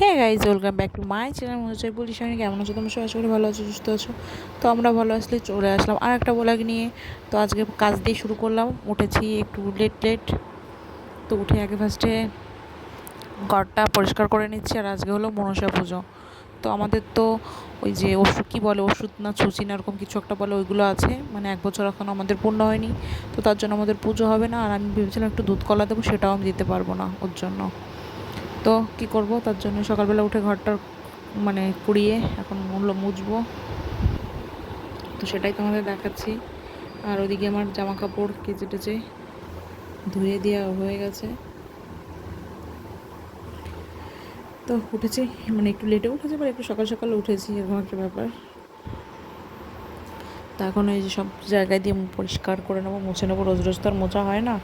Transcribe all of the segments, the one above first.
Hey guys welcome back to my channel Manojoy বলি সবাই কেমন আছো? তোমরা সবাই ভালো আছো, সুস্থ আছো। তো আমরা ভালো আসলে চলে আসলাম আর একটা ব্লগ নিয়ে। তো আজকে কাজ দিয়ে শুরু করলাম, উঠেছি একটু লেট লেট তো উঠে আগে ফার্স্টে ঘরটা পরিষ্কার করে নিচ্ছি, আর আজকে হলো মনসা পুজো। তো আমাদের তো ওই যে ওষুধ, কী বলে ওষুধ না ছুচি না এরকম কিছু একটা বলে, ওইগুলো আছে। মানে এক বছর এখন আমাদের পূর্ণ হয়নি। তো তার জন্য আমাদের পুজো হবে না। আর আমি ভেবেছিলাম একটু দুধ কলা দেবো, সেটাও আমি দিতে পারব না ওর জন্য। তো কি করব? তার জন্য সকালবেলা উঠে ঘরটা মানে কুড়িয়ে এখন মূল্য মুছবো। তো সেটাই তোমাদের দেখাচ্ছি। আর ওদিকে আমার জামা কাপড় কেচে টেচে ধুয়ে দেওয়া হয়ে গেছে। তো উঠেছি মানে একটু লেটে উঠেছি বা একটু সকাল সকাল উঠেছি, এরকম একটা ব্যাপার। তা এখন এই যে সব জায়গায় দিয়ে পরিষ্কার করে নেব, মুছে নেব, রোজ রোজ তো আর মোছা হয় না।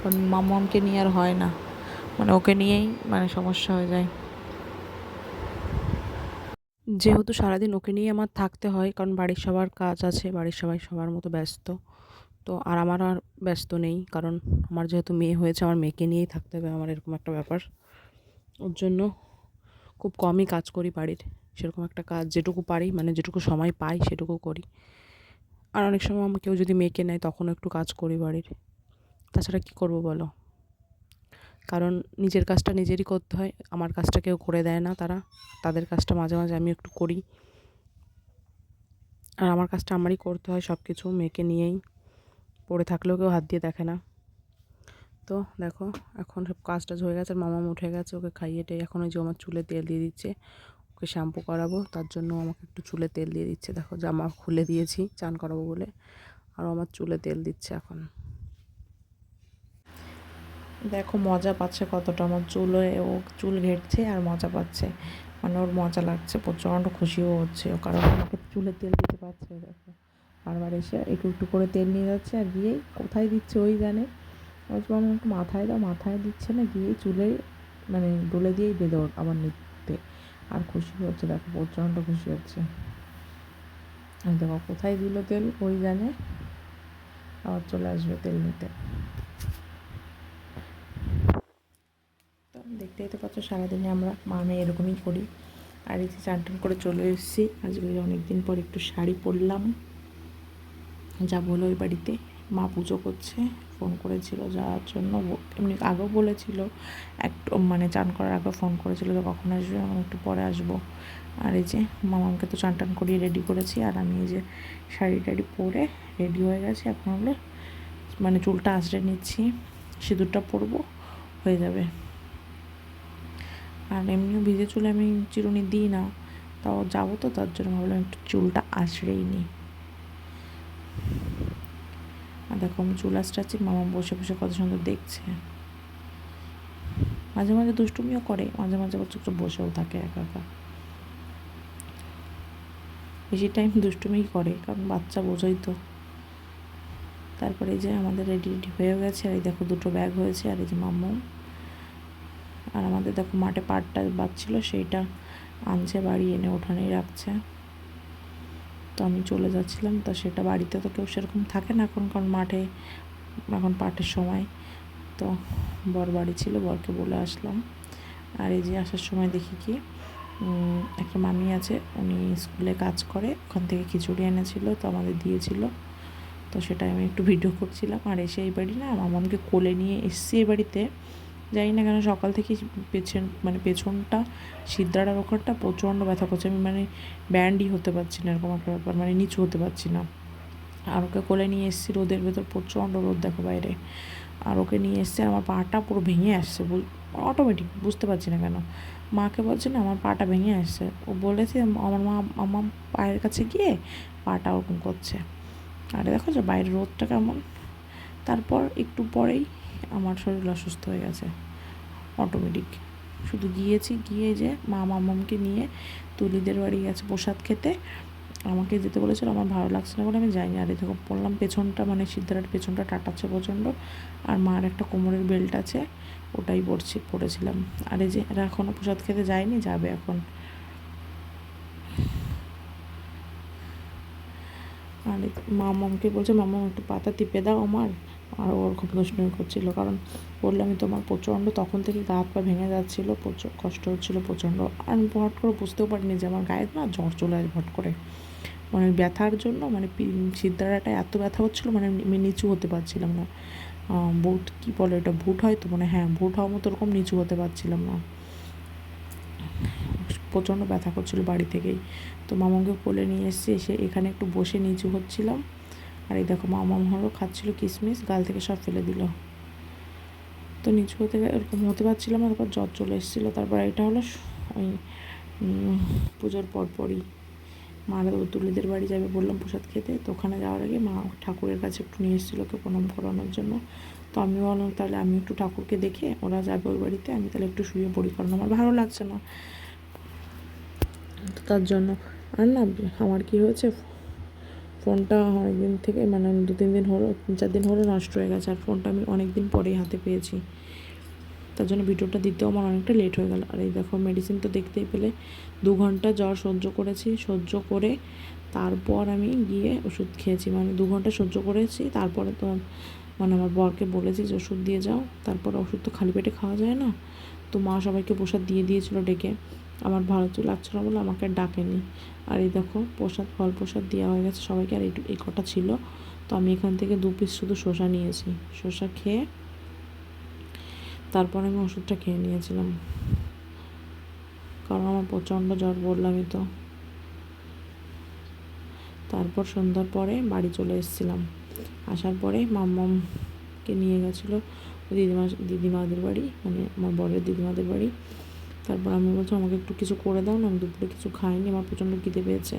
কারণ মামামকে নিয়ে আর হয় না। মানে ওকে নিয়েই মানে সমস্যা হয়ে যায়। যেহেতু সারাদিন ওকে নিয়ে আমার থাকতে হয়, কারণ বাড়ির সবার কাজ আছে, বাড়ির সবাই সবার মতো ব্যস্ত। তো আর আমার আর ব্যস্ত নেই, কারণ আমার যেহেতু মেয়ে হয়েছে, আমার মেয়েকে নিয়েই থাকতে হবে, আমার এরকম একটা ব্যাপার। ওর জন্য খুব কমই কাজ করি বাড়ির, সেরকম একটা কাজ যেটুকু পারি মানে যেটুকু সময় পাই, সেটুকু করি। আর অনেক সময় আমার কেউ যদি মেয়েকে নেয়, তখনও একটু কাজ করি বাড়ির। তাছাড়া কী করব বলো? কারণ নিজের কাজটা নিজেরই করতে হয়। আমার কাজটা কেউ করে দেয় না তারা। তাদের কাজটা মাঝে মাঝে আমি একটু করি। আর আমার কাজটা আমারই করতে হয় সব কিছু মেয়েকে নিয়েই। পড়ে থাকলেও কেউ হাত দিয়ে দেখে না। তো দেখো, এখন সব কাজ টাজ হয়ে গেছে। আর মামাম উঠে গেছে, ওকে খাইয়ে টেয়ে এখন ওই যে আমার চুলে তেল দিয়ে দিচ্ছে। ওকে শ্যাম্পু করাবো, তার জন্য আমাকে একটু চুলে তেল দিয়ে দিচ্ছে। দেখো, জামা খুলে দিয়েছি, চান করাবো বলে। আর আমার চুলে তেল দিচ্ছে এখন। দেখো মজা পাচ্ছে কতটা। আমার চুলে ও চুল ঘেটছে আর মজা পাচ্ছে। মানে ওর মজা লাগছে, প্রচণ্ড খুশিও হচ্ছে ও, কারণ আমাকে চুলে তেল দিতে পারছে দেখো। বারবার এসে একটু একটু করে তেল নিয়ে যাচ্ছে আর গিয়েই কোথায় দিচ্ছে ওই জানে। বলছি আমি একটু মাথায় দাও, মাথায় দিচ্ছে না, গিয়ে চুলে মানে ডলে দিয়েই বেঁধে আবার নিতে। আর খুশি হচ্ছে দেখো, প্রচণ্ড খুশি হচ্ছে। দেখো কোথায় দিল তেল, ওই জানে। আবার চলে আসবে তেল নিতে। দেখতেই তো পাচ্ছ, সারাদিনে আমরা মা মেয়ে এরকমই করি। আর এই যে চান করে চলে এসেছি, আজকে অনেক দিন পর একটু শাড়ি পরলাম। যা বলো ওই বাড়িতে। মা পুজো করছে, ফোন করেছিল যাওয়ার জন্য। এমনি আগেও বলেছিল একটু মানে চান করার আগে ফোন করেছিল যে কখন আসবে, আমি একটু পরে আসব। আর এই যে মামাকে তো চান টান করিয়ে রেডি করেছি, আর আমি এই যে শাড়ি টাড়ি পরে রেডি হয়ে গেছি। এখন হলে মানে চুলটা আঁচড়ে নিচ্ছি, সিঁদুরটা পরবো, হয়ে যাবে। আর এমনিও ভিজে চুলে আমি চিরুনি দিই না, তাও যাব তো, তার জন্য ভাবলাম একটু চুলটা আঁচড়েই নিই। আর দেখো, আমি চুল আঁচড়াচ্ছি, মামা বসে বসে কত সুন্দর দেখছে। মাঝে মাঝে দুষ্টুমিও করে, মাঝে মাঝে আবার একটু বসেও থাকে একা একা। বেশি টাইম দুষ্টুমিই করে, কারণ বাচ্চা বোঝোই তো। তারপরে যে আমাদের রেডি রেডি হয়ে গেছে, আর এই দেখো দুটো ব্যাগ হয়েছে, আর এই যে মাম্মু আর আমাদের দেখো মাঠে পাটটা বাচ্ছিল সেইটা আনছে, বাড়ি এনে ওঠানেই রাখছে। তো আমি চলে যাচ্ছিলাম, তো সেটা বাড়িতে তো কেউ সেরকম থাকে না এখন, কারণ মাঠে এখন পাটের সময়। তো বর বাড়ি ছিল, বরকে বলে আসলাম। আর এই যে আসার সময় দেখি কি একটা মামি আছে, উনি স্কুলে কাজ করে, ওখান থেকে খিচুড়ি এনেছিল, তো আমাদের দিয়েছিল। তো সেটা আমি একটু ভিডিও করছিলাম। আর এসে এই বাড়ি না, মামামকে কোলে নিয়ে এসছি এই বাড়িতে। জানি না কেন সকাল থেকে পেছন মানে পেছনটা, সিদ্ধারার ওখানটা প্রচণ্ড ব্যথা করছে। আমি মানে ব্যান্ডই হতে পারছি না, এরকম একটা ব্যাপার মানে নিচু হতে পারছি না। আর ওকে কোলে নিয়ে এসেছি, রোদের ভেতর প্রচণ্ড রোদ দেখো বাইরে। আর ওকে নিয়ে এসছে আমার পাটা পুরো ভেঙে আসছে অটোমেটিক বুঝতে পারছি না কেন। মাকে বলছে না, আমার পাটা ভেঙে আসছে। ও বলেছে, আমার মা, আমার পায়ের কাছে গিয়ে পাটা ওরকম করছে। আরে দেখো যে বাইরের রোদটা কেমন। তারপর একটু পরেই আমার শরীর অসুস্থ হয়ে গেছে। অটোমেটিক শুধু গিয়েছি, গিয়ে যে মা মামামকে নিয়ে তুলিদের বাড়ি গেছে প্রসাদ খেতে। আমাকে যেতে বলেছিল, আমার ভালো লাগছে না বলে আমি যাইনি। আর দেখো পড়লাম পেছনটা মানে সিদ্ধারার পেছনটা টাটাচ্ছে প্রচণ্ড। আর মার একটা কোমরের বেল্ট আছে, ওটাই পড়ছি, পড়েছিলাম। আর এই যে, এরা এখনও প্রসাদ খেতে যায়নি, যাবে এখন। আর মামকে বলছে মামা একটু পাতা টিপে দাও আমার। আর ওর খুব দুষ্টুমি করছিল। কারণ বললে আমি তোমার প্রচণ্ড, তখন থেকে গা হাত পা ভেঙে যাচ্ছিল প্রচুর কষ্ট হচ্ছিল প্রচণ্ড। আর আমি হট করে বুঝতেও পারিনি যে আমার গায়ে না জ্বর চলে আসে হট করে। মানে ব্যথার জন্য মানে সিদ্ধারাটা এত ব্যথা হচ্ছিল মানে আমি নিচু হতে পারছিলাম না। বুট কী বলে এটা ভুট হয় তো মানে হ্যাঁ ভুট হওয়ার মতো ওরকম নিচু হতে পারছিলাম না। প্রচণ্ড ব্যথা করছিল বাড়ি থেকেই। তো মামাকে কোলে নিয়ে এসেছি, এসে এখানে একটু বসে নিচু হচ্ছিলাম। আর এই দেখো মামাম হলো খাচ্ছিল কিশমিশ গাল থেকে সব ফেলে দিল। তো নিচু হতে এরকম হতে পারছিলাম না, তারপর জ্বর চলে এসেছিল। তারপর এটা হলো ওই পুজোর পরপরই। মারা তুলিদের বাড়ি যাবে বললাম প্রসাদ খেতে। তো ওখানে যাওয়ার আগে মা ঠাকুরের কাছে একটু নিয়ে এসেছিল ওকে প্রণাম করানোর জন্য। তো আমি বললাম তাহলে আমি একটু ঠাকুরকে দেখে ওরা যাবে ওই বাড়িতে, আমি তাহলে একটু শুয়ে পড়ি কারণ আমার ভালো লাগছে না। তো তার জন্য আর না, আমার কি হয়েছে ফোনটা অনেক দিন থেকে মানে দু তিন দিন হলো তিন চার দিন হলো নষ্ট হয়ে গেছে। আর ফোনটা আমি অনেক দিন পরেই হাতে পেয়েছি। তার জন্য ভিডিওটা দিতেও আমার অনেকটা লেট হয়ে গেল। আর এই দেখো মেডিসিন তো দেখতেই পেলে, দু ঘণ্টা জ্বর সহ্য করেছি, সহ্য করে তারপর আমি গিয়ে ওষুধ খেয়েছি। মানে দু ঘণ্টা সহ্য করেছি, তারপরে তো মানে আমার বরকে বলেছি যে, ওষুধ দিয়ে যাও। তারপর ওষুধ তো খালি পেটে খাওয়া যায় না। তো মা সবাইকে প্রসাদ দিয়ে দিয়েছিল ডেকে। আমার ভালো লাগছিল বলে আমাকে ডাকেনি। আর এই দেখো, প্রসাদ, ফল প্রসাদ দেওয়া হয়ে গেছে সবাইকে। আর এই কটা ছিল। তো আমি এখান থেকে দু পিস শুধু শসা নিয়েছি। শসা খেয়ে তারপর আমি ওষুধটা খেয়ে নিয়েছিলাম। কারণ আমার প্রচণ্ড জ্বর বললামই তো। তারপর সন্ধ্যার পরে বাড়ি চলে এসেছিলাম। আসার পরে মাম্মামকে নিয়ে গেছিল দিদিমা, দিদিমাদের বাড়ি মানে আমার বরের দিদিমাদের বাড়ি। তারপর আমি বলছি, আমাকে একটু কিছু করে দাও না, আমি দুপুরে কিছু খাইনি, আমার প্রচণ্ড খিদে পেয়েছে।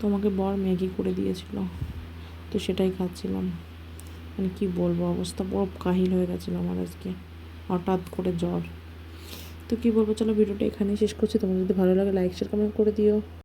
তো আমাকে বর ম্যাগি করে দিয়েছিল। তো সেটাই খাচ্ছিলাম। মানে কী বলব, অবস্থা বড় কাহিল হয়ে গেছিল আমার আজকে, হঠাৎ করে জ্বর। তো কী বলব, চলো ভিডিওটা এখানেই শেষ করছি। তোমার যদি ভালো লাগে লাইক শেয়ার কমেন্ট করে দিও।